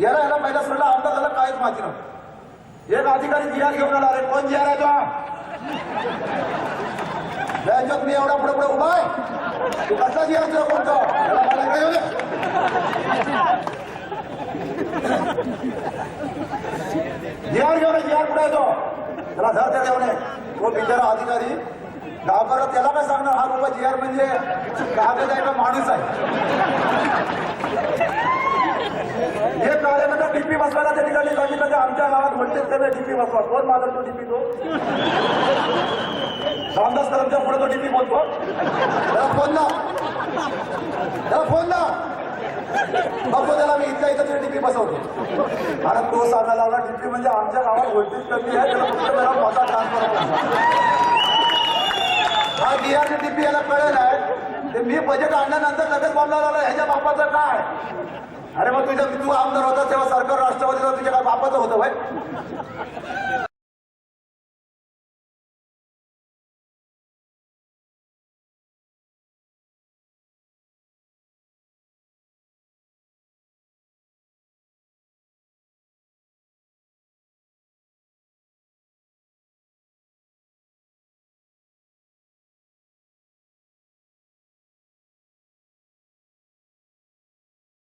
याला याला पहिला सोडला आमदार झाला काहीच माहिती नव्हतं. एक अधिकारी जिहार घेऊन आला अरे कोण जिहार आहे तो? बँकेत मी एवढा पुढे पुढे उभा आहे. तू कसला जिहार तुला कोणता? जिहार घेऊन जिहार पुढे येतो त्याला धर त्या देवणे तो बिचारा अधिकारी घाबरत त्याला काय सांगणार? हा रुपये जिहार म्हणजे कागद आहे का माणूस आहे हे कळल्यानंतर डीपी बसवायला त्या ठिकाणी सांगितलं की आमच्या गावात व्होल्टेज कमी डीपी बसवा. कोण माझा तो डीपी तो. रामदास कदमच्या पुढे तो डीपी बोलतो. त्याला फोन ना त्याला फोन ना बघतो त्याला मी इथल्या इथं डीपी बसवतो. आणि तो सांगायला लागला डीपी म्हणजे आमच्या गावात व्होल्टेज कमी आहे त्याला फक्त जरा माझा ट्रान्सफर हा बिहारची डीपी याला कळेल आहे. ते मी बजेट आणल्यानंतर लगेच बोलला झाला ह्याच्या बापाचं काय? अरे मग तुझ्या तू आमदार होता तेव्हा सरकार राष्ट्रवादीला तुझ्या काय बापाचं होतं भाई?